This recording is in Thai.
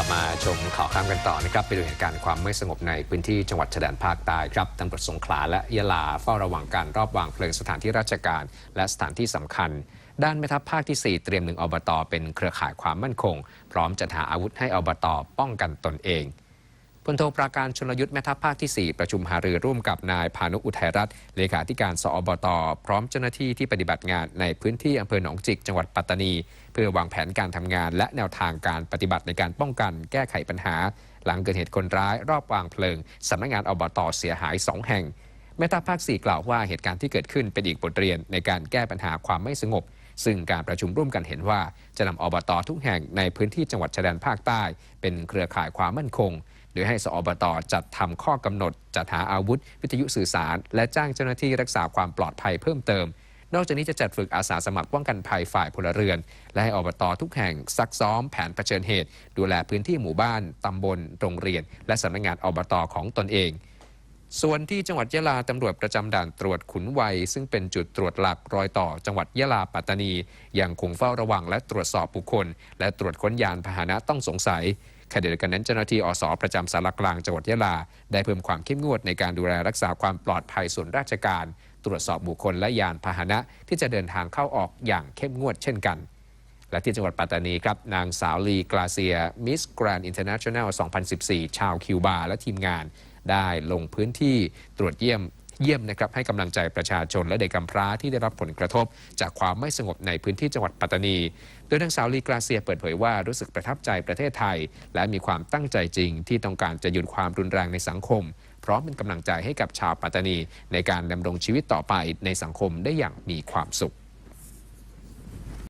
กลับมาชมข่าวข้ามกันต่อนะครับไปดูเหตุการณ์ความไม่สงบในพื้นที่จังหวัดชายแดนภาคใต้ครับตำรวจสงขลาและยะลาเฝ้าระวังการรอบวางเพลิงสถานที่ราชการ และสถานที่สำคัญ ด้านแม่ทัพภาคที่ 4 เตรียมหนึ่งอบต เป็นเครือข่ายความมั่นคง พร้อมจัดหาอาวุธให้อบต ป้องกันตนเอง พลโทปราการชนยุทธ์แม่ทัพภาคที่ 4 ประชุมหารือร่วมกับนายพานุอุทัยรัตน์เลขาธิการสอบต พร้อมเจ้าหน้าที่ที่ปฏิบัติงานในพื้นที่อำเภอหนองจิก จังหวัดปัตตานี เพื่อวางแผนการทำงาน และแนวทางการปฏิบัติในการป้องกัน แก้ไขปัญหา หลังเกิดเหตุคนร้าย รอบวางเพลิงสำนักงานอบตเสียหาย 2 แห่งแม่ทัพภาค 4 กล่าวว่าเหตุการณ์ที่เกิดขึ้นเป็นอีกบทเรียนในการแก้ปัญหาความไม่สงบ ซึ่งการประชุมร่วมกันเห็นว่า จะนำอบตทุกแห่งในพื้นที่จังหวัดชายแดนภาคใต้ เป็นเครือข่ายความมั่นคง โดยให้สอบตจัดทำข้อกำหนด จัดหาอาวุธ วิทยุสื่อสาร และจ้างเจ้าหน้าที่รักษาความปลอดภัยเพิ่มเติม นอกจากนี้จะจัดฝึกอาสาสมัครป้องกันภัยฝ่ายพลเรือน และให้อบตทุกแห่งซักซ้อมแผนเผชิญเหตุ ดูแลพื้นที่หมู่บ้านตำบลโรงเรียน และสำนักงานอบตของตนเองส่วนที่จังหวัดยะลาตำรวจประจำด่านตรวจขุนวัย ซึ่งเป็นจุดตรวจหลักรอยต่อจังหวัดยะลาปัตตานียังคงเฝ้าระวังและตรวจสอบบุคคล และตรวจค้นยานพาหนะต้องสงสัย ขณะเดียวกันนั้นเจ้าหน้าที่อสประจำสารกลางจังหวัดยะลา ได้เพิ่มความเข้มงวดในการดูแลรักษาความปลอดภัยส่วนราชการ ตรวจสอบบุคคลและยานพาหนะ ที่จะเดินทางเข้าออกอย่างเข้มงวดเช่นกัน และที่จังหวัดปัตตานีครับนางสาวลีกลาเซียมิสแกรนด์อินเตอร์เนชั่นแนล 2014 ชาวคิวบา และทีมงานได้ลงพื้นที่ตรวจเยี่ยม เยี่ยมนะครับให้กำลังใจประชาชนและเด็กกำพร้าที่ได้รับผลกระทบ จากความไม่สงบในพื้นที่จังหวัดปัตตานี โดยนางสาวลีกราเซียเปิดเผยว่ารู้สึกประทับใจประเทศไทย และมีความตั้งใจจริง ที่ต้องการจะหยุดความรุนแรงในสังคม พร้อมเป็นกำลังใจให้กับชาวปัตตานี ในการดำรงชีวิตต่อไปในสังคมได้อย่างมีความสุข